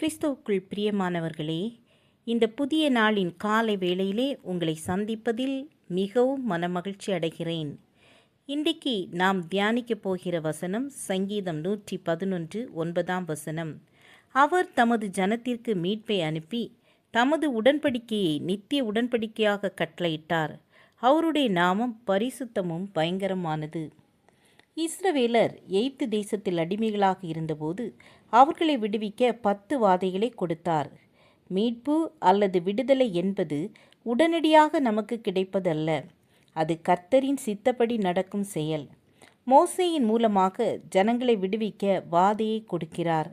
கிறிஸ்துவுக்குள் பிரியமானவர்களே இந்த புதிய நாளின் காலை வேளையிலே உங்களை சந்திப்பதில் மிகவும் மனமகிழ்ச்சி அடைகிறேன். இன்றைக்கு நாம் தியானிக்கப் போகிற வசனம் சங்கீதம் நூற்றி பதினொன்று ஒன்பதாம் வசனம். அவர் தமது ஜனத்திற்கு மீட்பை அனுப்பி தமது உடன்படிக்கையை நித்திய உடன்படிக்கையாக கட்டளையிட்டார். அவருடைய நாமம் பரிசுத்தமும் பயங்கரமானது. இஸ்ரவேலர் எய்த்து தேசத்தில் அடிமைகளாக இருந்தபோது அவர்களை விடுவிக்க பத்து வாதைகளை கொடுத்தார். மீட்பு அல்லது விடுதலை என்பது உடனடியாக நமக்கு கிடைப்பதல்ல. அது கர்த்தரின் சித்தப்படி நடக்கும் செயல். மோசேயின் மூலமாக ஜனங்களை விடுவிக்க வாதையை கொடுக்கிறார்.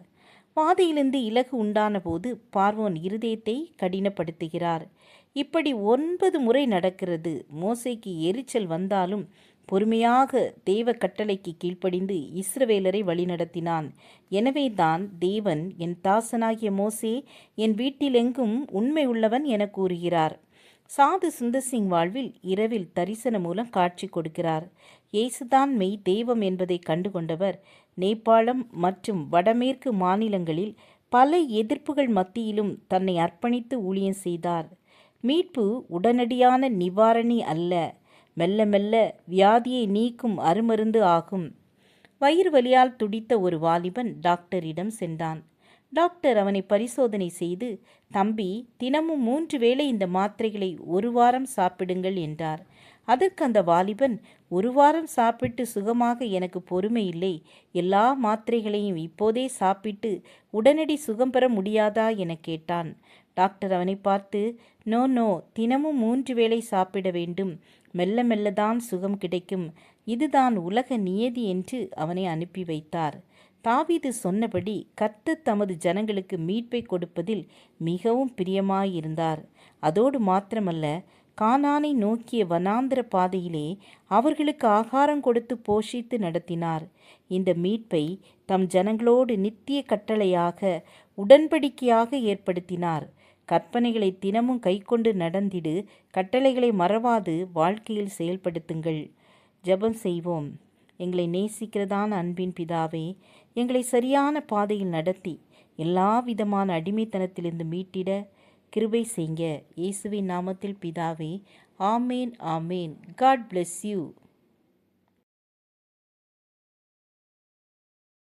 வாதையிலிருந்து இலகு உண்டான போது பார்வோன் இருதயத்தை கடினப்படுத்துகிறார். இப்படி ஒன்பது முறை நடக்கிறது. மோசைக்கு எரிச்சல் வந்தாலும் பொறுமையாக தேவ கட்டளைக்கு கீழ்ப்படிந்து இஸ்ரவேலரை வழிநடத்தினான். எனவேதான் தேவன் என் தாசனாகிய மோசே என் வீட்டிலெங்கும் உண்மை உள்ளவன் என கூறுகிறார். சாது சுந்தர் சிங் வாழ்வில் இரவில் தரிசனம் மூலம் காட்சி கொடுக்கிறார். இயேசுதான் மெய் தெய்வம் என்பதை கண்டுகொண்டவர். நேபாளம் மற்றும் வடமேற்கு மாநிலங்களில் பல எதிர்ப்புகள் மத்தியிலும் தன்னை அர்ப்பணித்து ஊழியம் செய்தார். மீட்பு உடனடியான நிவாரணி அல்ல. மெல்ல மெல்ல வியாதியை நீக்கும் அருமருந்து ஆகும். வயிறு வலியால் துடித்த ஒரு வாலிபன் டாக்டரிடம் சென்றான். டாக்டர் அவனை பரிசோதனை செய்து தம்பி தினமும் மூன்று வேளை இந்த மாத்திரைகளை ஒரு வாரம் சாப்பிடுங்கள் என்றார். அதற்கு அந்த வாலிபன் ஒரு வாரம் சாப்பிட்டு சுகமாக எனக்கு பொறுமை இல்லை. எல்லா மாத்திரைகளையும் இப்போதே சாப்பிட்டு உடனடி சுகம் பெற முடியாதா? என கேட்டான். டாக்டர் அவனை பார்த்து நோ நோ தினமும் மூன்று வேளை சாப்பிட வேண்டும். மெல்ல மெல்லதான் சுகம் கிடைக்கும். இதுதான் உலக நியதி என்று அவனை அனுப்பி வைத்தார். தாவீது சொன்னபடி கர்த்தர் தமது ஜனங்களுக்கு மீட்பை கொடுப்பதில் மிகவும் பிரியமாயிருந்தார். அதோடு மாத்திரமல்ல கானானை நோக்கிய வனாந்திர பாதையிலே அவர்களுக்கு ஆகாரம் கொடுத்து போஷித்து நடத்தினார். இந்த மீட்பை தம் ஜனங்களோடு நித்திய கட்டளையாக உடன்படிக்கையாக ஏற்படுத்தினார். கற்பனைகளை தினமும் கைக்கொண்டு நடந்திடு கட்டளைகளை மறவாது வாழ்க்கையில் செயல்படுத்துங்கள். ஜெபம் செய்வோம். எங்களை நேசிக்கிறதான அன்பின் பிதாவே எங்களை சரியான பாதையில் நடத்தி எல்லா விதமான அடிமைத்தனத்திலிருந்து மீட்டிட கிருபை செய்ங்க இயேசுவின் நாமத்தில் பிதாவே ஆமேன் ஆமேன். God bless you